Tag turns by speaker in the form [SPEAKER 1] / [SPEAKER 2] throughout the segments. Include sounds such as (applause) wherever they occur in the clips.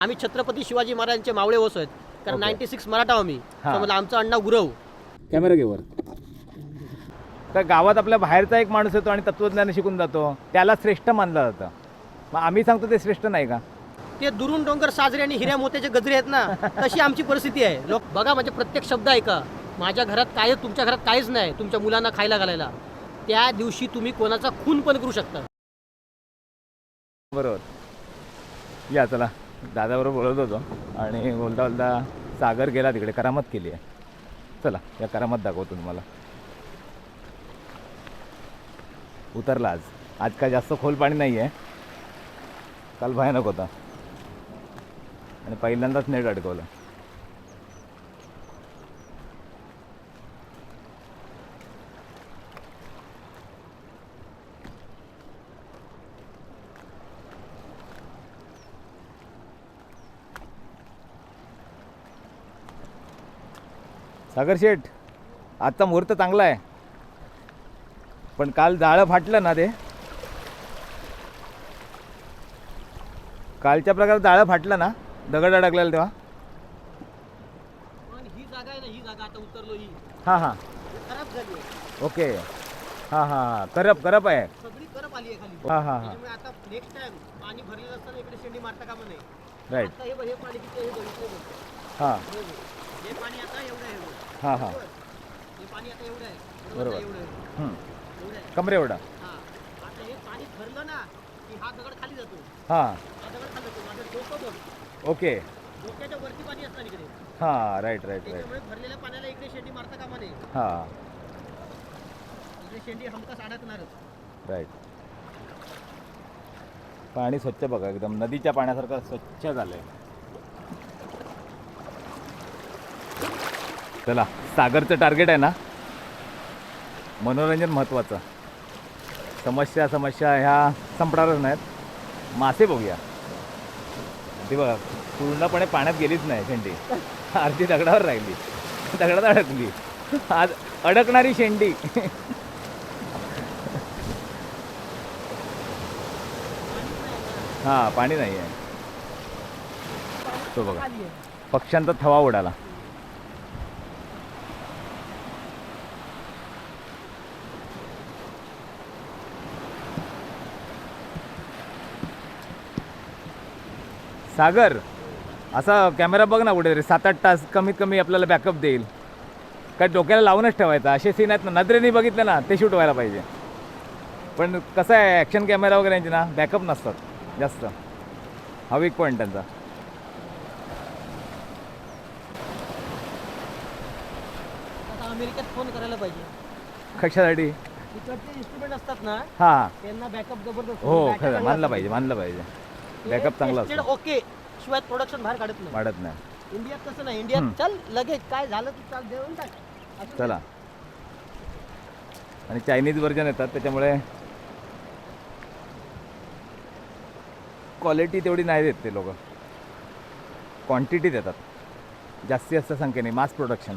[SPEAKER 1] आम्ही छत्रपती शिवाजी महाराजांचे मावळे वस आहेत. कारण. नाईन्टी सिक्स मराठा आम्ही.
[SPEAKER 2] हा.
[SPEAKER 1] त्यामुळे आमचं अण्णा गुरव.
[SPEAKER 2] कॅमेरा घेवर तर गावात आपल्या बाहेरचा एक माणूस येतो आणि तत्वज्ञान शिकून जातो. त्याला श्रेष्ठ मानलं जातं. मग आम्ही सांगतो ते श्रेष्ठ नाही का?
[SPEAKER 1] ते दुरून डोंगर साजरे आणि हिऱ्या मोत्याचे गजरे आहेत ना तशी आमची परिस्थिती आहे. लोक बघा म्हणजे प्रत्येक शब्द ऐका. माझ्या घरात काय तुमच्या घरात काहीच नाही. तुमच्या मुलांना खायला घालायला. त्या दिवशी तुम्ही कोणाचा खून पण करू शकता.
[SPEAKER 2] बरोबर. या चला. दादाबरोबर बोलत होतो आणि बोलता बोलता सागर गेला तिकडे करामत केली आहे. चला या करामत दाखवतो तुम्हाला. उतरला आज. आज काय जास्त खोल पाणी नाही आहे काल भयानक होता. आणि पहिल्यांदाच नेट अडकवलं. सागर शेठ आजचा मुहूर्त चांगला आहे. पण काल जाळं फाटलं ना ते. कालच्या प्रकारे जाळं फाटलं ना दगड अडकलेलं तेव्हा.
[SPEAKER 1] पण ही जागा आहे ना ही जागा आता उतरलो ही.
[SPEAKER 2] हां हां.
[SPEAKER 1] खराब झाली आहे.
[SPEAKER 2] ओके. हां हां हां. करप करप आहे.
[SPEAKER 1] सगळी करप आली आहे खाली.
[SPEAKER 2] हां हां हां.
[SPEAKER 1] त्याच्यामुळे आता नेक्स्ट टाइम पाणी भरलेलं असताना इकडे शेंडी मारता कामा नाही
[SPEAKER 2] राईट
[SPEAKER 1] आता हे हे पाणी हे बघ, इकडे बघ.
[SPEAKER 2] हां.
[SPEAKER 1] हे पाणी आता एवढं आहे हे.
[SPEAKER 2] हां.
[SPEAKER 1] पाणी आता एवढं आहे.
[SPEAKER 2] बरोबर.
[SPEAKER 1] एवढं आहे. एवढं आहे.
[SPEAKER 2] कमरे एवढा
[SPEAKER 1] हा. आता हे पाणी भरलं ना की हा दगड खाली जातो.
[SPEAKER 2] हां.
[SPEAKER 1] हा दगड खाली जातो. माझं डोकं बघ
[SPEAKER 2] ओके.
[SPEAKER 1] डोक्याच्या वरती पाणी इकडे.
[SPEAKER 2] हां राईट राईट राईट
[SPEAKER 1] त्याच्यामुळे भरलेल्या पाण्याला इकडे शेंडी मारता कामा नये.
[SPEAKER 2] हां.
[SPEAKER 1] इकडे शेंडी हमखास अडकणारच.
[SPEAKER 2] राईट पाणी स्वच्छ बघा एकदम नदीच्या पाण्यासारखं स्वच्छ झालंय. चला सागरचं टार्गेट आहे ना? मनोरंजन महत्त्वाचं समस्या समस्या ह्या संपणारच नाहीत. मासे बघूया. ते बघा पूर्णपणे पाण्यात गेलीच नाही शेंडी. अर्धी दगडावर राहिली. दगडात अडकली. आज अडकणारी शेंडी. हां पाणी नाही आहे तो बघा. पक्ष्यांचा थवा उडाला सागर असा कॅमेरा बघ ना कुठेतरी. सात आठ तास कमीत कमी आपल्याला बॅकअप देईल. काय डोक्याला लावूनच ठेवायचा. असे सीन आहेत ना नजरेने बघितलं ना ते शूट व्हायला पाहिजे. पण कसं आहे ॲक्शन कॅमेरा वगैरे यांचे ना बॅकअप नसतात. जास्त. हा वीक पॉईंट त्यांचा.
[SPEAKER 1] अमेरिकेत फोन करायला पाहिजे.
[SPEAKER 2] कशासाठी?
[SPEAKER 1] इकडचे इन्स्ट्रुमेंट असतात ना
[SPEAKER 2] हां.
[SPEAKER 1] त्यांना बॅकअप जबरदस्त
[SPEAKER 2] हो खरं मानलं. पाहिजे मानलं पाहिजे. Backup चांगला असतो.
[SPEAKER 1] ओके शिवाय प्रोडक्शन बाहेर काढत नाही.
[SPEAKER 2] वाढत नाही.
[SPEAKER 1] इंडियात तसं नाही. इंडियात. चल लगेच. काय झालं तू चाल देऊन टाक. असं
[SPEAKER 2] चला. आणि चायनीज व्हर्जन येतात त्याच्यामुळे क्वालिटी तेवढी नाही देत ते लोक. क्वांटिटी देतात. जास्ती जास्त संख्येने मास प्रोडक्शन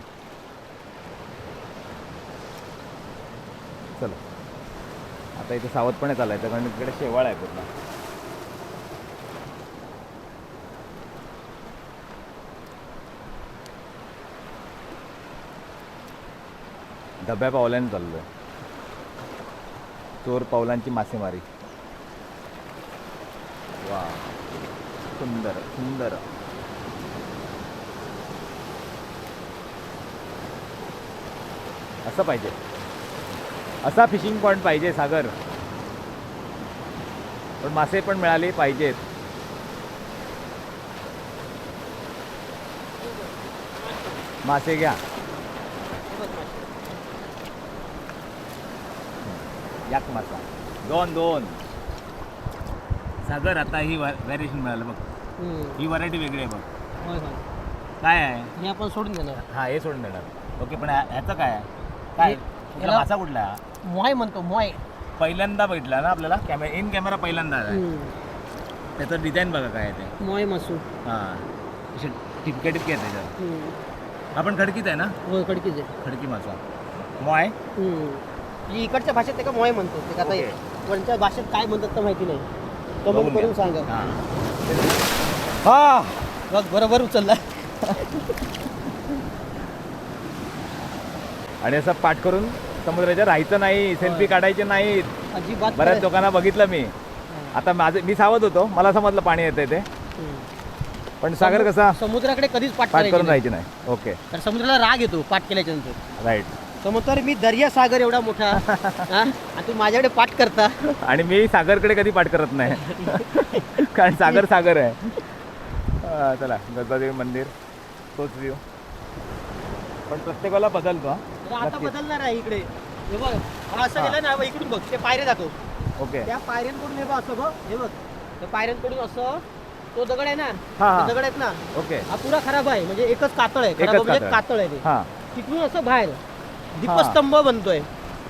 [SPEAKER 2] चला. आता इथे सावधपणे चालायचं कारण इकडे शेवाळ आहे पूर्ण. डब्या पावलाने चाललो आहे चोर पावलांची मासेमारी. वा सुंदर सुंदर. असं पाहिजे. असा फिशिंग पॉईंट पाहिजे सागर. पण मासे पण मिळाले पाहिजेत. मासे घ्या
[SPEAKER 1] हे बघ मासे.
[SPEAKER 2] याक मासा दोन दोन. सागर आता ही व्हॅरिएशन मिळालं बघ. ही व्हरायटी वेगळी आहे बघ.
[SPEAKER 1] होय होय.
[SPEAKER 2] काय आहे?
[SPEAKER 1] हे आपण सोडून देणार.
[SPEAKER 2] हा हे सोडून देणार. ओके पण ह्या- ह्याचं काय आहे? काय?
[SPEAKER 1] हे-
[SPEAKER 2] कुठला
[SPEAKER 1] ह्याला-
[SPEAKER 2] मासा कुठला आहे? हा?
[SPEAKER 1] मोय म्हणतो मोय
[SPEAKER 2] पहिल्यांदा बघितला ना आपल्याला? कॅमेरा इन कॅमेरा पहिल्यांदा आहे. त्याचं डिझाईन बघा काय आहे ते.
[SPEAKER 1] मोय मासू.
[SPEAKER 2] हां. असे टिपके टिपके आहेत. आपण खडकीच आहे ना?
[SPEAKER 1] होय कडकीच आहे.
[SPEAKER 2] खडकी मासा. मॉय
[SPEAKER 1] हम्म. ही इकडच्या भाषेत ते का मोय म्हणतो ते आता कोणत्या भाषेत काय म्हणतात तर माहिती नाही. कमेंट. करून सांगा.
[SPEAKER 2] हां. हा
[SPEAKER 1] बघ बरोबर उचलला.
[SPEAKER 2] आणि असं पाठ करून समुद्राच्या राहायचं नाही सेल्फी काढायचे नाहीत.
[SPEAKER 1] अजिबात
[SPEAKER 2] बऱ्याच. लोकांना बघितलं मी. आता माझं मी सावध होतो मला समजलं पाणी येतंय ते. पण सागर कसा?
[SPEAKER 1] समुद्राकडे कधीच पाठ
[SPEAKER 2] पाठ
[SPEAKER 1] करायची
[SPEAKER 2] करून
[SPEAKER 1] नाही.
[SPEAKER 2] राहायची नाही. ओके.
[SPEAKER 1] कारण समुद्राला राग येतो पाठ केल्याच्यानंतर
[SPEAKER 2] राईट.
[SPEAKER 1] समोर मी दर्या सागर एवढा मोठा? (laughs) आणि तू माझ्याकडे पाठ करता.
[SPEAKER 2] आणि मी सागरकडे कधी पाठ करत नाही. (laughs) कारण सागर सागर आहे. चला गणपती मंदिर तोच व्ह्यू पण प्रत्येकाला बदलतो
[SPEAKER 1] आता. बदलणार आहे इकडे. बघ असं. गेलं ना इकडून बघ ते पायऱ्या दाखव
[SPEAKER 2] ओके.
[SPEAKER 1] त्या पायऱ्यांकडून हे बघ असं बघ हे बघ. त्या पायऱ्यांकडून असं तो दगड आहे ना दगड आहेत ना
[SPEAKER 2] ओके.
[SPEAKER 1] हा पुरा खराब आहे. म्हणजे एकच कातळ आहे म्हणजे
[SPEAKER 2] कातळ.
[SPEAKER 1] आहे ते. तिकडून असं बाहेर. दीपस्तंभ बनतोय.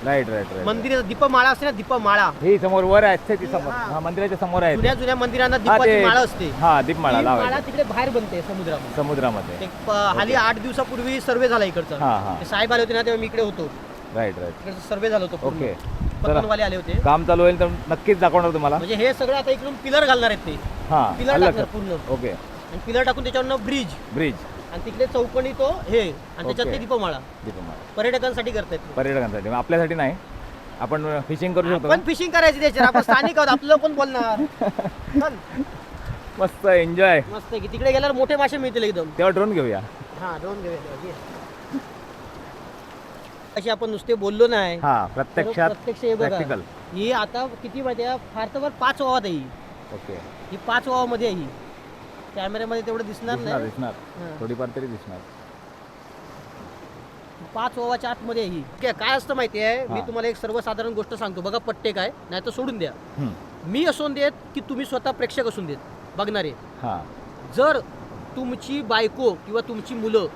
[SPEAKER 2] राईट राईट राईट
[SPEAKER 1] मंदिराचा दीपमाळा असते ना दीपमाळा.
[SPEAKER 2] ही समोर वर आहे ती समोर.
[SPEAKER 1] हा.
[SPEAKER 2] हा मंदिराच्या समोर आहे
[SPEAKER 1] जुन्या. जुन्या मंदिरांना दीपाची माळा असते.
[SPEAKER 2] हा दीपमाळा
[SPEAKER 1] ती माळा
[SPEAKER 2] लावायची
[SPEAKER 1] तिकडे बाहेर बनते समुद्रामध्ये.
[SPEAKER 2] समुद्रामध्ये.
[SPEAKER 1] प- हल्ली आठ दिवसापूर्वी सर्वे झाला इकडचा.
[SPEAKER 2] हा
[SPEAKER 1] ते साहेब आले होते ना तेव्हा मी इकडे होतो.
[SPEAKER 2] राईट राईट
[SPEAKER 1] इकडचा सर्वे झाला होता पूर्ण.
[SPEAKER 2] ओके चला.
[SPEAKER 1] पतंगवाले आले होते.
[SPEAKER 2] काम चालू होईल तर नक्कीच दाखवणार तुम्हाला.
[SPEAKER 1] म्हणजे हे सगळं आता इकडून पिलर घालणार आहेत ते.
[SPEAKER 2] हा
[SPEAKER 1] पिलर टाकणार. पूर्ण.
[SPEAKER 2] ओके
[SPEAKER 1] आणि पिलर टाकून त्याच्यावर ब्रिज.
[SPEAKER 2] ब्रिज
[SPEAKER 1] आणि तिकडे चौकणी तो हे आणि त्याच्यात दीपमाळा.
[SPEAKER 2] दीपमाळा.
[SPEAKER 1] पर्यटकांसाठी करतायत
[SPEAKER 2] पर्यटकांसाठी. मग आपल्यासाठी नाही. आपण फिशिंग करू शकतो
[SPEAKER 1] पण? फिशिंग करायची त्याच्यात. आपण स्थानिक आहोत. आपलं कोण बोलणार? चल,
[SPEAKER 2] मस्त एन्जॉय
[SPEAKER 1] मस्त आहे की. तिकडे गेल्यावर मोठे मासे मिळतील एकदम.
[SPEAKER 2] तेव्हा ड्रोन घेऊया.
[SPEAKER 1] हा दोन घेऊया. अशी आपण नुसते बोललो नाही.
[SPEAKER 2] हा प्रत्यक्षात
[SPEAKER 1] प्रत्यक्ष हे बघा.
[SPEAKER 2] प्रॅक्टिकल
[SPEAKER 1] ही आता किती माहिती आहे? फार तर पाच वावात आहे ही.
[SPEAKER 2] ओके.
[SPEAKER 1] ही पाच वावामध्ये आहे ही. कॅमेऱ्यामध्ये तेवढं दिसणार
[SPEAKER 2] दिसणार
[SPEAKER 1] नाही.
[SPEAKER 2] दिसणार.
[SPEAKER 1] हा.
[SPEAKER 2] थोडीफार तरी दिसणार.
[SPEAKER 1] पाच ओवाच्या आतमध्ये आहे ही काय काय असतं माहिती आहे? मी
[SPEAKER 2] हा.
[SPEAKER 1] तुम्हाला एक सर्वसाधारण गोष्ट सांगतो. बघा पट्टे काय? नाही तर सोडून द्या. मी असून देत की तुम्ही स्वतः प्रेक्षक असून देत. बघणारे.
[SPEAKER 2] हा.
[SPEAKER 1] जर तुमची बायको किंवा तुमची मुलं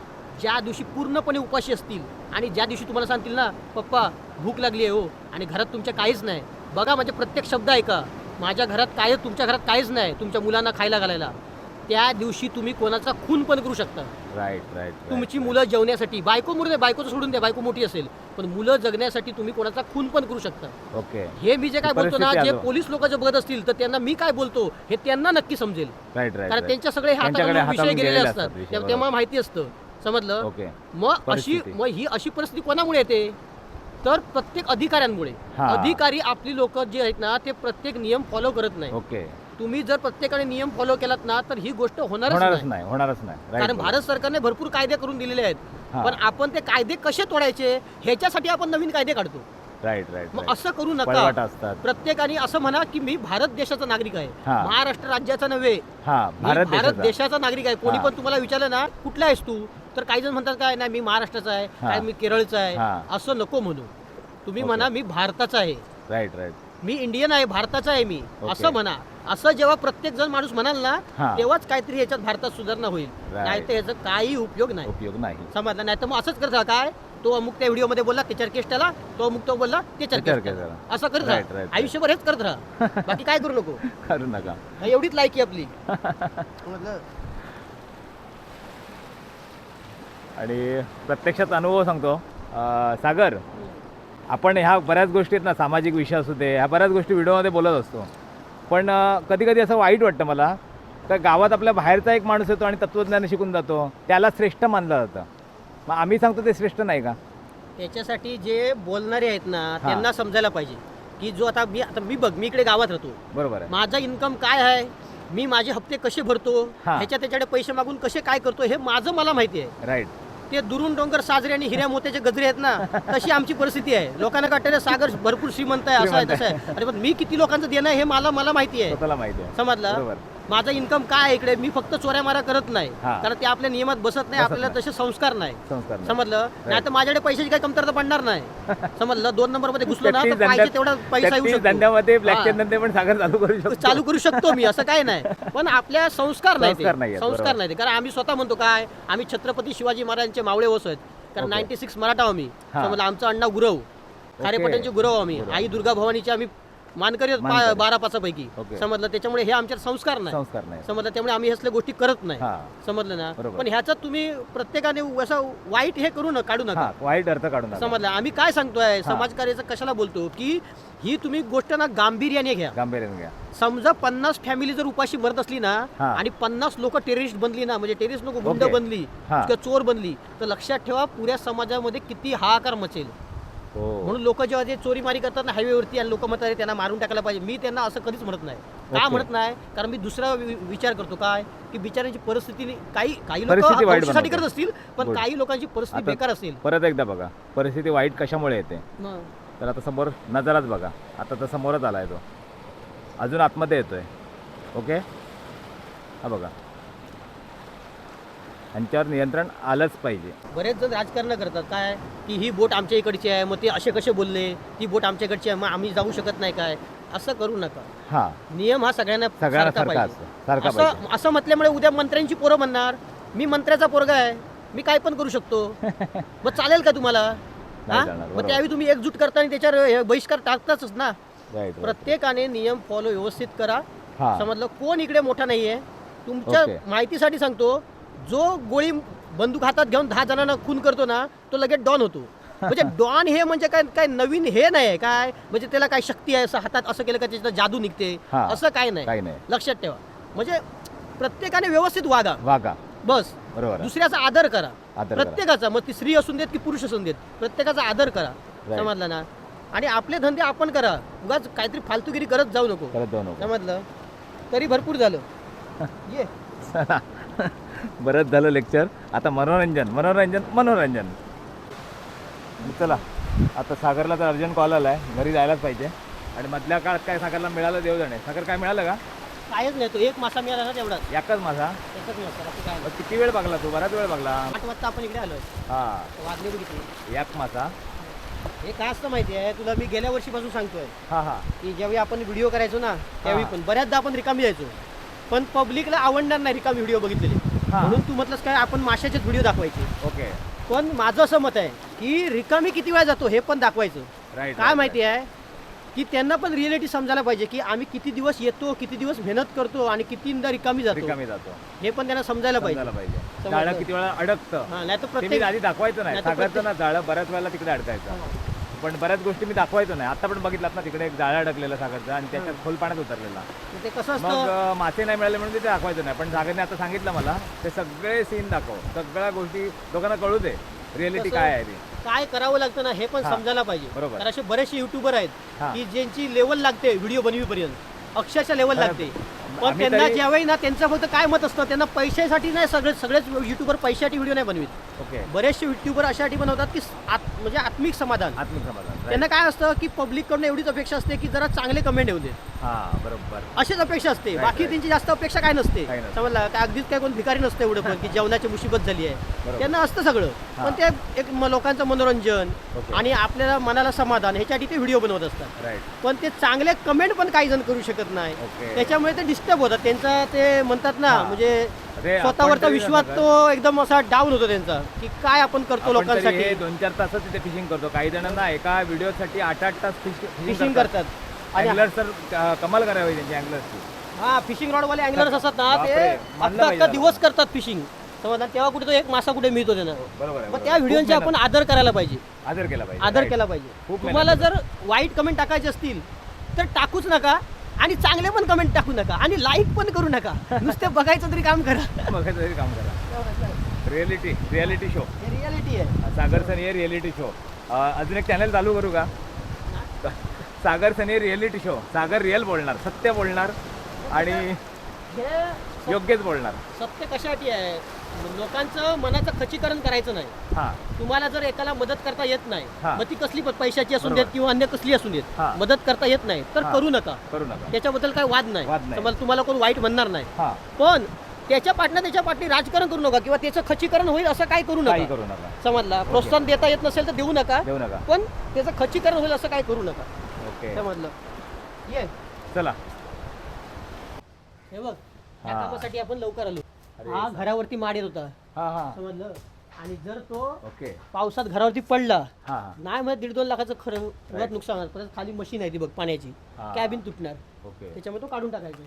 [SPEAKER 1] ज्या दिवशी पूर्णपणे उपाशी असतील आणि ज्या दिवशी तुम्हाला सांगतील ना पप्पा भूक लागली आहे हो आणि घरात तुमच्या काहीच नाही. बघा म्हणजे प्रत्येक शब्द ऐका. माझ्या घरात काय तुमच्या घरात काहीच नाही. तुमच्या मुलांना खायला घालायला. त्या दिवशी तुम्ही कोणाचा खून पण करू शकता.
[SPEAKER 2] राईट राईट
[SPEAKER 1] तुमची मुलं जेवण्यासाठी बायको मुलं बायकोचं सोडून द्या बायको मोठी असेल पण मुलं जगण्यासाठी तुम्ही कोणाचा खून पण करू शकता.
[SPEAKER 2] ओके
[SPEAKER 1] हे मी जे काय बोलतो ना
[SPEAKER 2] परिस्थिती
[SPEAKER 1] जे
[SPEAKER 2] आलो.
[SPEAKER 1] पोलीस लोक जे बघत असतील तर त्यांना मी काय बोलतो हे त्यांना नक्की समजेल.
[SPEAKER 2] राईट राईट
[SPEAKER 1] कारण त्यांच्या सगळे
[SPEAKER 2] त्यांच्याकडे
[SPEAKER 1] विषय
[SPEAKER 2] हाताळून
[SPEAKER 1] गेलेले
[SPEAKER 2] गेलेले
[SPEAKER 1] असतात.
[SPEAKER 2] असतात विषय,
[SPEAKER 1] तेव्हा माहिती असतं. समजलं?
[SPEAKER 2] ओके
[SPEAKER 1] मग अशी
[SPEAKER 2] परिस्थिती.
[SPEAKER 1] मग ही अशी परिस्थिती कोणामुळे येते? तर प्रत्येक अधिकाऱ्यांमुळे.
[SPEAKER 2] हा.
[SPEAKER 1] अधिकारी आपली लोक जे आहेत ना ते प्रत्येक नियम फॉलो करत नाही.
[SPEAKER 2] ओके
[SPEAKER 1] तुम्ही जर प्रत्येकाने नियम फॉलो केलात ना तर ही गोष्ट होणारच
[SPEAKER 2] होणारच
[SPEAKER 1] नाही
[SPEAKER 2] नाही होणारच नाही.
[SPEAKER 1] कारण भारत सरकारने भरपूर कायदे करून दिलेले आहेत.
[SPEAKER 2] हा.
[SPEAKER 1] पण आपण ते कायदे कसे तोडायचे ह्याच्यासाठी आपण नवीन कायदे काढतो.
[SPEAKER 2] राईट राईट
[SPEAKER 1] मग असं करू नका.
[SPEAKER 2] पळवाटा असतात.
[SPEAKER 1] प्रत्येकाने असं म्हणा की मी भारत देशाचा नागरिक आहे.
[SPEAKER 2] हा.
[SPEAKER 1] महाराष्ट्र राज्याचा नव्हे.
[SPEAKER 2] हा
[SPEAKER 1] मी
[SPEAKER 2] भारत
[SPEAKER 1] भारत
[SPEAKER 2] देशाचा
[SPEAKER 1] देशाचा नागरिक आहे. कोणी
[SPEAKER 2] हा.
[SPEAKER 1] पण तुम्हाला विचारलं ना कुठला आहेस तू? तर काही जण म्हणतात काय नाही मी महाराष्ट्राचा आहे.
[SPEAKER 2] हा.
[SPEAKER 1] काय मी केरळचा आहे. असं नको म्हणू. तुम्ही. म्हणा मी भारताचा आहे.
[SPEAKER 2] राईट राईट
[SPEAKER 1] मी इंडियन आहे भारताचा आहे मी. असं म्हणा. असं जेव्हा प्रत्येक जण माणूस म्हणाल ना
[SPEAKER 2] हा.
[SPEAKER 1] तेव्हाच काहीतरी याच्यात भारतात सुधारणा होईल
[SPEAKER 2] Right.
[SPEAKER 1] नाही तर याचा काही उपयोग नाही
[SPEAKER 2] उपयोग नाही
[SPEAKER 1] समजलं नाही तर मग असंच करत राहा काय तो अमुक त्या व्हिडिओमध्ये बोलला त्याच्यावर केस त्याला तो अमुक तो बोलला त्याच्यावर
[SPEAKER 2] त्याच्यावर
[SPEAKER 1] केस त्याला.
[SPEAKER 2] त्याला.
[SPEAKER 1] असं करत
[SPEAKER 2] Right, right,
[SPEAKER 1] राहा
[SPEAKER 2] right.
[SPEAKER 1] आयुष्यभर हेच करत राहा (laughs) बाकी काय करू नको
[SPEAKER 2] करू नका
[SPEAKER 1] एवढीच लायकी आपली समजलं? (laughs)
[SPEAKER 2] आणि प्रत्यक्षात अनुभव सांगतो अं, सागर आपण ह्या बऱ्याच गोष्टी आहेत ना सामाजिक विषय असू दे ह्या बऱ्याच गोष्टी व्हिडिओमध्ये बोलत असतो पण कधी कधी असं वाईट वाटतं मला. का गावात आपल्या बाहेरचा एक माणूस येतो आणि तत्त्वज्ञान शिकून जातो. त्याला श्रेष्ठ मानलं जातं. मग आम्ही सांगतो ते श्रेष्ठ नाही का?
[SPEAKER 1] त्याच्यासाठी जे बोलणारे आहेत ना त्यांना समजायला पाहिजे. की जो आता मी आता मी बघ मी इकडे गावात राहतो.
[SPEAKER 2] बरोबर आहे.
[SPEAKER 1] माझा इन्कम काय आहे? मी माझे हप्ते कसे भरतो. ह्याच्या त्याच्याकडे पैसे मागून कसे काय करतो? हे माझं मला माहिती आहे.
[SPEAKER 2] राईट.
[SPEAKER 1] ते दुरून डोंगर साजरे आणि हिऱ्या मोत्याचे गजरे आहेत ना तशी आमची परिस्थिती आहे. लोकांना वाटतं सागर भरपूर श्रीमंत आहे असं आहे तसं आहे. अरे पण मी किती लोकांचं देणं आहे हे मला मला माहिती आहे. समजलं? माझा इन्कम काय आहे इकडे मी फक्त चोऱ्या मारा करत नाही
[SPEAKER 2] हा.
[SPEAKER 1] कारण ते आपल्या नियमात बसत नाही
[SPEAKER 2] बसत
[SPEAKER 1] आपल्याला
[SPEAKER 2] नाही.
[SPEAKER 1] तसे संस्कार नाही
[SPEAKER 2] संस्कार नाही.
[SPEAKER 1] समजलं नाही तर माझ्याकडे पैशाची काही कमतरता पडणार नाही (laughs) समजलं दोन नंबरमध्ये घुसलो ना तर पाहिजे तेवढा पैसा येऊ शकतो
[SPEAKER 2] धंद्यामध्ये
[SPEAKER 1] हा.
[SPEAKER 2] धंदे पण सागर चालू करू शकतो (laughs)
[SPEAKER 1] चालू करू शकतो मी असं काय नाही (laughs) पण आपल्या संस्कार नाही ते.
[SPEAKER 2] संस्कार नाहीयेत,
[SPEAKER 1] संस्कार
[SPEAKER 2] बरोबर.
[SPEAKER 1] नाही ते. कारण आम्ही स्वतः म्हणतो काय आम्ही छत्रपती शिवाजी महाराजांचे मावळे आहेत कारण
[SPEAKER 2] ओके.
[SPEAKER 1] नाईन्टी सिक्स मराठा आम्ही
[SPEAKER 2] हा.
[SPEAKER 1] समजलं आमचं अण्णा गुरव खारेपट्यांचे गुरव आम्ही
[SPEAKER 2] गुरव.
[SPEAKER 1] आई दुर्गा भवानीचे आम्ही मानकरी आहेत
[SPEAKER 2] मानकरी.
[SPEAKER 1] पा- बारा पाचापैकी.
[SPEAKER 2] ओके.
[SPEAKER 1] समजलं? त्याच्यामुळे हे आमच्यात संस्कार नाही.
[SPEAKER 2] संस्कार नाही.
[SPEAKER 1] समजलं? त्यामुळे आम्ही असल्या गोष्टी करत नाही.
[SPEAKER 2] हा.
[SPEAKER 1] समजलं ना?
[SPEAKER 2] बरोबर.
[SPEAKER 1] पण ह्याच्यात तुम्ही प्रत्येकाने असं वाईट हे करू नका काढू नका.
[SPEAKER 2] हा वाईट अर्थ काढून नका.
[SPEAKER 1] समजलं? आम्ही काय सांगतोय? समाजकार्याचं कशाला बोलतो? की ही तुम्ही गोष्ट ना गांभीर्याने घ्या.
[SPEAKER 2] गांभीर्याने घ्या.
[SPEAKER 1] समजा पन्नास फॅमिली जर उपाशी मरत असली ना
[SPEAKER 2] हा.
[SPEAKER 1] आणि पन्नास लोक टेररिस्ट बनली ना म्हणजे टेररिस्ट लोक गुंड
[SPEAKER 2] ओके.
[SPEAKER 1] बनली
[SPEAKER 2] हा.
[SPEAKER 1] किंवा चोर बनली तर लक्षात ठेवा पुऱ्या समाजामध्ये किती हाहाकार मचेल. म्हणून लोक जेव्हा ते चोरी मारी करतात ना हायवेवरती आणि लोक म्हणतात "अरे, त्यांना मारून टाकायला पाहिजे. मी त्यांना असं कधीच म्हणत नाही. का. म्हणत नाही? कारण मी दुसरा विचार करतो काय? की बिचाऱ्यांची परिस्थिती काही काही लोक
[SPEAKER 2] परिस्थिती वाईट.
[SPEAKER 1] करत असतील पण
[SPEAKER 2] Good.
[SPEAKER 1] काही लोकांची परिस्थिती
[SPEAKER 2] आता-
[SPEAKER 1] बेकार असेल.
[SPEAKER 2] परत एकदा बघा. परिस्थिती वाईट कशामुळे येते?
[SPEAKER 1] मग.
[SPEAKER 2] तर आता समोर नजाराच बघा. आता तर समोरच आला आहे तो. अजून आतमध्ये येतोय. ओके? हा बघा. यांच्यावर नियंत्रण आलंच पाहिजे.
[SPEAKER 1] बरेच जण राजकारण करतात. काय? की ही बोट आमच्या इकडची आहे मग ते असे कसे बोलले? ती बोट आमच्या इकडची आहे मग आम्ही जाऊ शकत नाही काय? असं करू नका.
[SPEAKER 2] हा.
[SPEAKER 1] नियम हा सगळ्यांना
[SPEAKER 2] सगळ्यांना
[SPEAKER 1] सारखा
[SPEAKER 2] सारखा
[SPEAKER 1] पाहिजे.
[SPEAKER 2] असतो सारखा पाहिजे.
[SPEAKER 1] असं असं म्हटल्यामुळे उद्या मंत्र्यांची पोरं म्हणणार मी मंत्र्याचा पोरगा आहे मी काय पण करू शकतो. (laughs) मग चालेल का तुम्हाला? हा?
[SPEAKER 2] चालणार,
[SPEAKER 1] मग
[SPEAKER 2] बरोबर.
[SPEAKER 1] त्यावेळी तुम्ही एकजूट करता आणि त्याच्यावर हे बहिष्कार टाकताच ना.
[SPEAKER 2] Right, right.
[SPEAKER 1] प्रत्येकाने नियम फॉलो व्यवस्थित करा.
[SPEAKER 2] हा.
[SPEAKER 1] समजलं? कोण इकडे मोठा नाहीये. तुमच्या. माहितीसाठी सांगतो जो गोळी बंदूक हातात घेऊन दहा जणांना खून करतो ना तो लगेच डॉन होतो. म्हणजे (laughs) डॉन हे म्हणजे काय काय नवीन हे नाही काय? म्हणजे त्याला काय शक्ती आहे असं हातात असं केलं का त्याच्यात जादू निघते?
[SPEAKER 2] हा.
[SPEAKER 1] असं काय नाही.
[SPEAKER 2] काही नाही.
[SPEAKER 1] लक्षात ठेवा. म्हणजे प्रत्येकाने व्यवस्थित वागा.
[SPEAKER 2] वागा.
[SPEAKER 1] बस.
[SPEAKER 2] बरोबर आहे.
[SPEAKER 1] दुसऱ्याचा आदर करा.
[SPEAKER 2] आदर करा.
[SPEAKER 1] प्रत्येकाचा मग ती स्त्री असून देत की पुरुष असून देत प्रत्येकाचा आदर करा.
[SPEAKER 2] Right.
[SPEAKER 1] समजलं ना? आणि आपले धंदे आपण करा. उगाच काहीतरी फालतूगिरी करत जाऊ नको.
[SPEAKER 2] करत जाऊ नको.
[SPEAKER 1] समजलं? तरी भरपूर झालं. (laughs) ये.
[SPEAKER 2] बरंच झालं लेक्चर. आता मनोरंजन मनोरंजन मनोरंजन. चला आता सागरला तर अर्जंट कॉल आला आहे घरी जायलाच पाहिजे. आणि मधल्या काळात काय सागरला मिळालं देव जाणे सागर काय मिळालं का?
[SPEAKER 1] कायच नाही तो एक मासा मिळाला ना
[SPEAKER 2] माझा
[SPEAKER 1] एकच मासा? बाकी काय नाही.
[SPEAKER 2] मग किती वेळ बघला तू? बराच वेळ बघला.
[SPEAKER 1] आठ वाजता आपण इकडे आलोय.
[SPEAKER 2] हा.
[SPEAKER 1] वाजले बघितले.
[SPEAKER 2] याक माझा
[SPEAKER 1] हे काय असतं माहिती आहे तुला मी गेल्या वर्षीपासून सांगतोय.
[SPEAKER 2] हा हा.
[SPEAKER 1] की ज्यावेळी आपण व्हिडिओ करायचो ना त्यावेळी. पण बऱ्याचदा आपण रिकामी जायचो पण पब्लिकला आवडणार नाही रिकामी व्हिडिओ बघितलेले.
[SPEAKER 2] हा.
[SPEAKER 1] म्हणून तू म्हटलंस काय आपण माशाचेच व्हिडिओ दाखवायचे.
[SPEAKER 2] ओके.
[SPEAKER 1] पण माझं असं मत आहे की रिकामी किती वेळा जातो हे पण दाखवायचं.
[SPEAKER 2] राईट
[SPEAKER 1] काय माहिती आहे? की त्यांना पण रिअलिटी समजायला पाहिजे की आम्ही किती दिवस येतो किती दिवस मेहनत करतो आणि कितींदा रिकामी जातो.
[SPEAKER 2] रिकामी जातो.
[SPEAKER 1] हे पण त्यांना समजायला पाहिजे.
[SPEAKER 2] समजायला पाहिजे.
[SPEAKER 1] समजलं.
[SPEAKER 2] जाळं किती वेळा अडकतं.
[SPEAKER 1] हा नाही तर
[SPEAKER 2] ते मी
[SPEAKER 1] प्रत्येक
[SPEAKER 2] आधी दाखवायचं नाही.
[SPEAKER 1] नाहीतर
[SPEAKER 2] सागरचं ना जाळं बऱ्याच वेळेला तिकडे अडकायचं. पण बऱ्याच गोष्टी मी दाखवायचो नाही आता पण बघितलात ना तिकडे एक जाळं अडकलेलं सागरचं आणि त्याच्यात खोल पाण्यात उतरलेला
[SPEAKER 1] ते कसं
[SPEAKER 2] मग
[SPEAKER 1] असतं
[SPEAKER 2] अं, मासे नाही मिळाले म्हणून ते दाखवायचं नाही पण सागरने आता सांगितलं मला ते सगळे सीन दाखव सगळ्या गोष्टी लोकांना कळू दे रिअलिटी? काय आहे ती
[SPEAKER 1] काय करावं लागतं ना हे पण
[SPEAKER 2] हा.
[SPEAKER 1] समजायला पाहिजे
[SPEAKER 2] बरोबर.
[SPEAKER 1] तर असे बरेचसे युट्यूबर आहेत
[SPEAKER 2] हा.
[SPEAKER 1] की ज्यांची लेवल लागते व्हिडिओ बनवीपर्यंत अक्षरशः लेवल. लागते पण
[SPEAKER 2] आम्ही
[SPEAKER 1] त्यांना
[SPEAKER 2] तरी-
[SPEAKER 1] ज्यावेळी ना त्यांचं फक्त काय मत असतं त्यांना पैशासाठी नाही सगळे सगळेच युट्यूबर पैशासाठी व्हिडिओ नाही बनवित.
[SPEAKER 2] ओके
[SPEAKER 1] बरेचसे युट्यूबर अशासाठी बनवतात की आत- म्हणजे आत्मिक समाधान.
[SPEAKER 2] आत्मिक समाधान.
[SPEAKER 1] त्यांना काय असतं की पब्लिककडून एवढीच अपेक्षा असते की जरा चांगले कमेंट येऊ दे
[SPEAKER 2] हा बरोबर
[SPEAKER 1] अशीच अपेक्षा असते
[SPEAKER 2] Right,
[SPEAKER 1] बाकी
[SPEAKER 2] right.
[SPEAKER 1] त्यांची जास्त अपेक्षा काय नसते
[SPEAKER 2] काही नसते.
[SPEAKER 1] समजला काय अगदीच काय कोण भिकारी नसतं एवढं पण (laughs) की जेवणाची मुसीबत झाली आहे
[SPEAKER 2] बरोबर.
[SPEAKER 1] त्यांना असतं सगळं
[SPEAKER 2] हा.
[SPEAKER 1] पण ते एक म- लोकांचं मनोरंजन
[SPEAKER 2] Okay.
[SPEAKER 1] आणि आपल्याला मनाला समाधान ह्याच्यासाठी ते व्हिडिओ बनवत असतात
[SPEAKER 2] राईट
[SPEAKER 1] पण ते चांगले कमेंट पण काही जण करू शकत नाही
[SPEAKER 2] Okay.
[SPEAKER 1] त्याच्यामुळे ते डिस्टर्ब होतात त्यांचा ते म्हणतात ना
[SPEAKER 2] हा.
[SPEAKER 1] म्हणजे
[SPEAKER 2] आपण
[SPEAKER 1] स्वतःवरचा
[SPEAKER 2] तरी
[SPEAKER 1] विश्वास तो एकदम असा डाऊन होतो त्यांचा की काय आपण करतो
[SPEAKER 2] आपण तरी
[SPEAKER 1] लोकांसाठी?
[SPEAKER 2] हे दोन चार तास तिथे फिशिंग करतो. काही जणांना एका व्हिडिओसाठी आठ आठ तास
[SPEAKER 1] फिशिंग करतात. आणि
[SPEAKER 2] अँगलर सर कमाल करावी त्यांची अँगलरची
[SPEAKER 1] हा फिशिंग रॉडवाले अँगलर्स असतात ना ते
[SPEAKER 2] बापरे, मानलं
[SPEAKER 1] अख्खा
[SPEAKER 2] पाहिजे
[SPEAKER 1] दिवस करतात फिशिंग तेव्हा कुठे तो एक मासा कुठे मिळतो त्यांना.
[SPEAKER 2] बरोबर आहे
[SPEAKER 1] मग
[SPEAKER 2] बरोबर.
[SPEAKER 1] त्या
[SPEAKER 2] खूप
[SPEAKER 1] व्हिडिओचे आपण
[SPEAKER 2] मेहनत.
[SPEAKER 1] आदर करायला पाहिजे.
[SPEAKER 2] आदर केला पाहिजे.
[SPEAKER 1] आदर
[SPEAKER 2] right.
[SPEAKER 1] केला पाहिजे.
[SPEAKER 2] मेहनत
[SPEAKER 1] तुम्हाला. जर वाईट कमेंट टाकायचे असतील तर टाकूच नका. आणि चांगले पण कमेंट टाकू नका. आणि लाईक पण करू नका. नुसते बघायचं तरी काम करा.
[SPEAKER 2] बघायचं तरी काम करा. रिअलिटी रिअलिटी शो
[SPEAKER 1] रियालिटी आहे.
[SPEAKER 2] सागर सनी रिअलिटी शो अजून एक चॅनल चालू करू का? Sagar Sunny reality show Sagar real बोलणार सत्य बोलणार आणि योग्यच बोलणार.
[SPEAKER 1] सत्य कशासाठी आहे? लोकांचं मनाचं खचीकरण करायचं नाही.
[SPEAKER 2] हां.
[SPEAKER 1] तुम्हाला जर एकाला मदत करता येत नाही
[SPEAKER 2] हा.
[SPEAKER 1] मग ती कसली पण पैशाची असून देत
[SPEAKER 2] बरोबर.
[SPEAKER 1] किंवा अन्य कसली असून देत
[SPEAKER 2] हा.
[SPEAKER 1] मदत करता येत नाही तर
[SPEAKER 2] हा.
[SPEAKER 1] करू नका.
[SPEAKER 2] करू नका.
[SPEAKER 1] त्याच्याबद्दल काही वाद नाही.
[SPEAKER 2] वाद नाही.
[SPEAKER 1] तुम्हाला तुम्हाला कोण वाईट म्हणणार नाही.
[SPEAKER 2] हां.
[SPEAKER 1] पण त्याच्या पाटणं त्याच्या पाटणी राजकारण करू नका किंवा त्याचं खचीकरण होईल असं काही करू
[SPEAKER 2] काही
[SPEAKER 1] नका.
[SPEAKER 2] करू नका.
[SPEAKER 1] समजला? प्रोत्साहन देता येत नसेल तर देऊ नका.
[SPEAKER 2] देऊ नका.
[SPEAKER 1] पण त्याचं खचीकरण होईल असं काही करू नका.
[SPEAKER 2] ओके.
[SPEAKER 1] समजलं? ये.
[SPEAKER 2] चला.
[SPEAKER 1] हे बघ. या
[SPEAKER 2] हा.
[SPEAKER 1] कामासाठी आपण लवकर आलो. हा घरावरती माड येत होता.
[SPEAKER 2] हां हां.
[SPEAKER 1] समजलं? आणि जर तो
[SPEAKER 2] ओके.
[SPEAKER 1] पावसात घरावरती पडला
[SPEAKER 2] हां हां.
[SPEAKER 1] नाही म्हणजे दीड दोन लाखाचं खरं नुकसान होणार. परत खाली मशीन आहे ती बघ पाण्याची.
[SPEAKER 2] हा.
[SPEAKER 1] कॅबिन तुटणार.
[SPEAKER 2] ओके.
[SPEAKER 1] त्याच्यामुळे तो काढून टाकायचा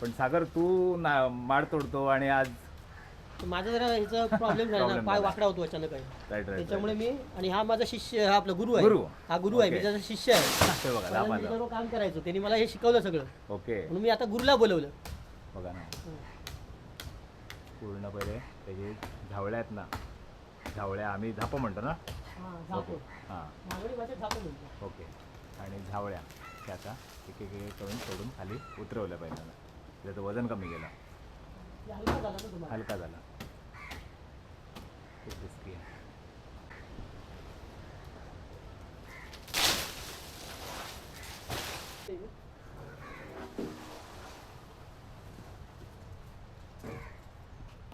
[SPEAKER 2] पण सागर तू ना माड तोडतो आणि आज
[SPEAKER 1] माझं जरा ह्याचा प्रॉब्लेम झाला ना.
[SPEAKER 2] Problem
[SPEAKER 1] पाय
[SPEAKER 2] झाला.
[SPEAKER 1] वाकडा होतो अचानक आहे.
[SPEAKER 2] राईट राईट
[SPEAKER 1] त्याच्यामुळे मी आणि हा माझा शिष्य हा आपला गुरु आहे.
[SPEAKER 2] गुरु.
[SPEAKER 1] हा गुरु आहे. मी
[SPEAKER 2] Okay.
[SPEAKER 1] त्याचा शिष्य आहे. (laughs)
[SPEAKER 2] बघा
[SPEAKER 1] मी सर्व काम करायचो. त्यांनी मला हे शिकवलं सगळं.
[SPEAKER 2] ओके.
[SPEAKER 1] म्हणून मी आता गुरुला बोलवलं.
[SPEAKER 2] बघा ना. पूर्ण पहिले त्याचे झावळ्या आहेत ना. झावळ्या आम्ही झापं म्हणतो ना?
[SPEAKER 1] झापो.
[SPEAKER 2] हां. ओके. आणि झावळ्या त्या आता एक एक करून सोडून खाली उतरवल्या पाहिजे ना त्याचं वजन कमी केलं.
[SPEAKER 1] हे हलका झाला
[SPEAKER 2] खूप रिस्की आहे.
[SPEAKER 1] हा, काय टाकतो म्हणता?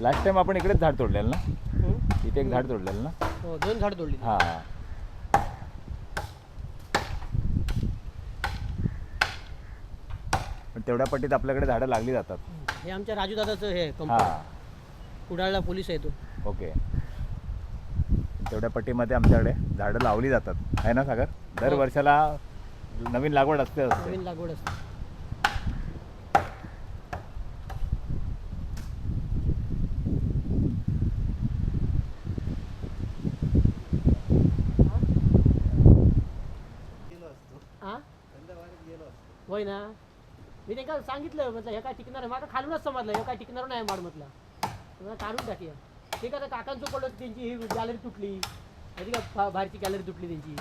[SPEAKER 2] लास्ट टाइम आपण इकडेच झाड तोडलेलं ना? इथे एक झाड तोडलेलं ना?
[SPEAKER 1] हो दोन झाड तोडली.
[SPEAKER 2] हां. पण तेवढ्या पट्टीत आपल्याकडे झाडं लागली जातात.
[SPEAKER 1] हे आमच्या राजू दादाचं हे
[SPEAKER 2] हां.
[SPEAKER 1] कुडाळला पोलीस आहे तो.
[SPEAKER 2] ओके. तेवढ्या पट्टीमध्ये आमच्याकडे झाडं लावली जातात. आहे ना सागर? दर
[SPEAKER 1] हो.
[SPEAKER 2] वर्षाला नवीन लागवड असते असते.
[SPEAKER 1] नवीन लागवड असते हा? होय ना मी त्यांना सांगितलं म्हटलं हे काय टिकणार आहे? मला खालूनच समजलं हे काय टिकणार नाही माड म्हटलं. मला काढून टाकूया ठीक आहे काकांचं पडलं त्यांची ही गॅलरी तुटली. माहिती का बाहेरची गॅलरी तुटली त्यांची.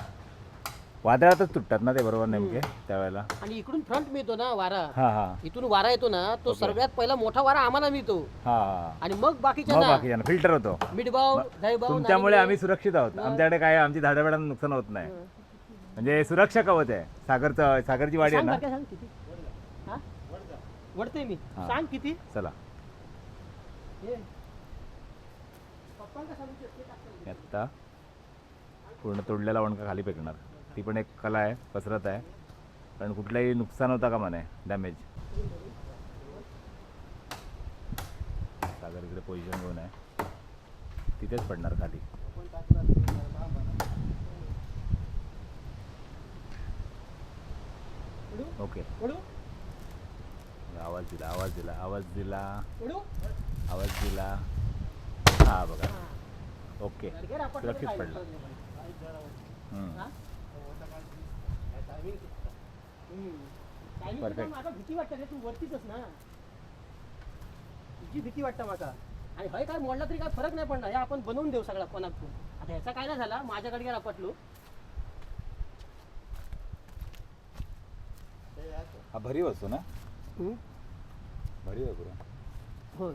[SPEAKER 2] वादळातच तुटतात ना ते बरोबर नेमके त्यावेळेला?
[SPEAKER 1] आणि इकडून फ्रंट मिळतो ना वारा.
[SPEAKER 2] हां
[SPEAKER 1] इथून वारा येतो ना तो
[SPEAKER 2] Okay.
[SPEAKER 1] सर्वात पहिला मोठा वारा आम्हाला मिळतो.
[SPEAKER 2] हां.
[SPEAKER 1] आणि मग बाकीच्या
[SPEAKER 2] मग
[SPEAKER 1] ना
[SPEAKER 2] बाकी फिल्टर होतो.
[SPEAKER 1] मिठभाव दहीभाव
[SPEAKER 2] तुमच्यामुळे आम्ही सुरक्षित आहोत? आमच्याकडे काय आमची झाडं बिडांना नुकसान होत नाही. म्हणजे सुरक्षा कवच आहे सागरचं सागरची वाडी आहे
[SPEAKER 1] सांग
[SPEAKER 2] ना?
[SPEAKER 1] बाकी सांग किती हा? वडते मी.
[SPEAKER 2] हा.
[SPEAKER 1] सांग किती?
[SPEAKER 2] चला.
[SPEAKER 1] हे. पप्पांका सांगितलं, ते टाकलं.
[SPEAKER 2] मी आत्ता पूर्ण तोडलेला वणका खाली फेकणार? ती पण एक कला आहे कसरत आहे. कारण कुठलंही नुकसान होता का म्हणे? डॅमेज सागर इकडे पोझिशन घेऊन आहे. तिथेच पडणार खाली. ओके? आवाज दिला आवाज दिला आवाज दिला? आवाज दिला. हा बघा. ओके. सुरक्षित पडला.
[SPEAKER 1] भीती वाटते रे तू वरतीच ना. तुझी भीती वाटतं माका आणि हय काय मोडला तरी काय फरक नाही पडणार. हे आपण बनवून देऊ सगळा कोणाक आता ह्याचा काय नाही झाला माझ्याकडे गेला पटलो.
[SPEAKER 2] हा भरीव असतो ना? भरीव आहे पुरा.
[SPEAKER 1] हो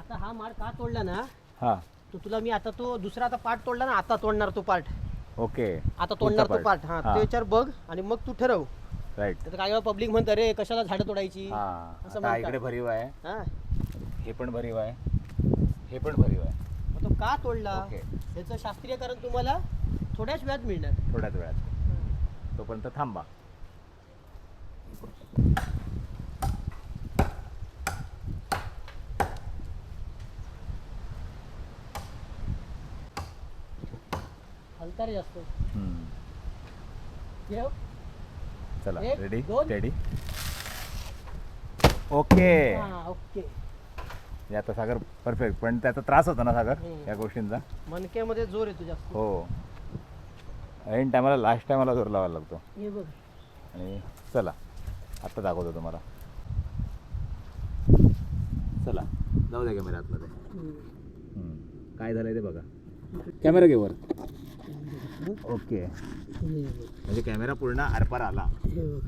[SPEAKER 1] आता हा माड का तोडला ना?
[SPEAKER 2] हा.
[SPEAKER 1] तो तुला मी आता तो दुसरा आता पार्ट तोडला ना आता तोडणार तो पार्ट
[SPEAKER 2] ओके.
[SPEAKER 1] आता तोडणार तो पार्ट हा
[SPEAKER 2] हा.
[SPEAKER 1] त्याच्यावर बघ आणि मग तू ठरव.
[SPEAKER 2] राईट
[SPEAKER 1] तर काही वेळा पब्लिक म्हणतं रे कशाला झाडं तोडायची?
[SPEAKER 2] हा.
[SPEAKER 1] असं
[SPEAKER 2] आता
[SPEAKER 1] म्हणतात.
[SPEAKER 2] इकडे भरीव आहे.
[SPEAKER 1] हा.
[SPEAKER 2] हे पण भरीव आहे. हे पण भरीव आहे.
[SPEAKER 1] मग तो का तोडला?
[SPEAKER 2] ओके.
[SPEAKER 1] त्याचं शास्त्रीय कारण तुम्हाला थोड्याच वेळात मिळणार.
[SPEAKER 2] थोड्याच वेळात. तोपर्यंत थांबा.
[SPEAKER 1] हलता रे जास्त.
[SPEAKER 2] हम्म.
[SPEAKER 1] ठेव.
[SPEAKER 2] चला
[SPEAKER 1] एक,
[SPEAKER 2] रेडी
[SPEAKER 1] दोन.
[SPEAKER 2] रेडी ओके
[SPEAKER 1] हा ओके
[SPEAKER 2] हे आता सागर परफेक्ट पण त्याचा त्रास होता ना सागर
[SPEAKER 1] हम्म.
[SPEAKER 2] या गोष्टींचा?
[SPEAKER 1] मणक्यामध्ये जोर येतो जास्त.
[SPEAKER 2] हो. ऐन टायमाला लास्ट टायमाला जोर लावायला लागतो.
[SPEAKER 1] हे बघ.
[SPEAKER 2] आणि चला आत्ता दाखवतो तुम्हाला. चला जाऊ द्या कॅमेरा आतमध्ये.
[SPEAKER 1] हम्म.
[SPEAKER 2] काय झालंय ते बघा. कॅमेरा घे वर. ओके.
[SPEAKER 1] हे बघ.
[SPEAKER 2] म्हणजे कॅमेरा पूर्ण आरपार आला.
[SPEAKER 1] हे बघ.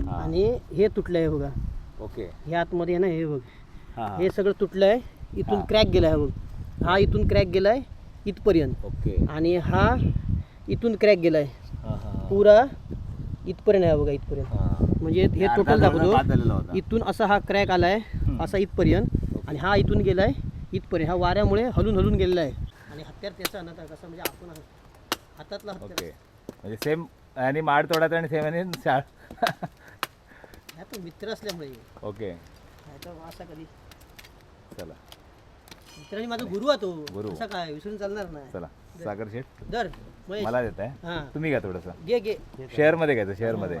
[SPEAKER 2] हा.
[SPEAKER 1] आणि हे तुटलंय बघा.
[SPEAKER 2] ओके.
[SPEAKER 1] हे आतमध्ये आहे ना हे बघ.
[SPEAKER 2] हा हा.
[SPEAKER 1] हे सगळं तुटलंय. इथून
[SPEAKER 2] हा.
[SPEAKER 1] क्रॅक गेलाय बघ. हा इथून क्रॅक गेलाय इथपर्यंत.
[SPEAKER 2] ओके.
[SPEAKER 1] आणि हा इथून क्रॅक गेलाय.
[SPEAKER 2] हा, हा.
[SPEAKER 1] पुरा इथपर्यंत आहे बघा इथपर्यंत.
[SPEAKER 2] हा.
[SPEAKER 1] म्हणजे हे
[SPEAKER 2] अर्धा
[SPEAKER 1] टोटल
[SPEAKER 2] जवळ बाद झालेला
[SPEAKER 1] दाखवतो
[SPEAKER 2] होता.
[SPEAKER 1] इथून असा हा क्रॅक आलाय. असा इथपर्यंत. आणि हा इथून गेलाय इथपर्यंत. हा वाऱ्यामुळे हलून हलून गेलेला आहे. आणि हत्यार त्याचा ना कसं म्हणजे आपण हात- हातातला हत्यार.
[SPEAKER 2] ओके. म्हणजे सेम आणि माड तोडायचं आणि सेम आणि शाळ.
[SPEAKER 1] ह्या तो मित्र असल्यामुळे.
[SPEAKER 2] ओके.
[SPEAKER 1] असा कधी.
[SPEAKER 2] चला.
[SPEAKER 1] मित्रांनी माझा गुरु आहे तो.
[SPEAKER 2] गुरु.
[SPEAKER 1] असं काय विसरून चालणार नाही.
[SPEAKER 2] चला सागर शेठ
[SPEAKER 1] दर महेश.
[SPEAKER 2] मला देत आहे
[SPEAKER 1] हा.
[SPEAKER 2] तुम्ही घ्या थोडंसं.
[SPEAKER 1] घे घे.
[SPEAKER 2] शेअरमध्ये घ्यायचं शेअरमध्ये